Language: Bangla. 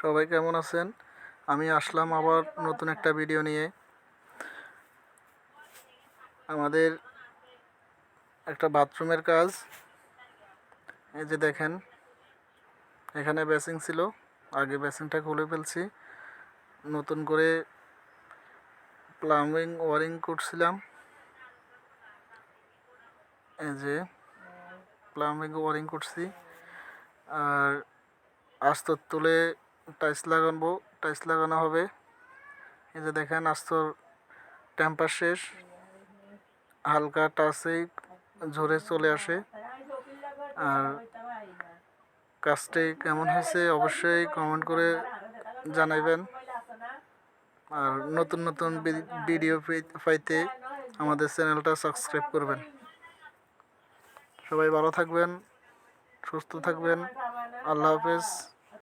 সবাই কেমন আছেন? আমি আসলাম আবার নতুন একটা ভিডিও নিয়ে। আমাদের একটা বাথরুমের কাজ। এই যে দেখেন, এখানে বেসিং ছিল। আগে বেসিংটা খুলে ফেলছি। নতুন করে প্লাম্বিং ওয়ারিং করছিলাম। এই যে প্লাম্বিং ওয়ারিং করছি। আর আস্তর তুলে টাইলস লাগাবো, টাইলস লাগানো হবে। এই যে দেখেন, আস্তর টেম্পার শেষ। হালকা টাচেই ঝরে চলে আসে। আর কাজটি কেমন হয়েছে অবশ্যই কমেন্ট করে জানাইবেন। আর নতুন নতুন ভিডিও পেই- পাইতে আমাদের চ্যানেলটা সাবস্ক্রাইব করবেন। সবাই ভালো থাকবেন, সুস্থ থাকবেন। আল্লাহ হাফেজ।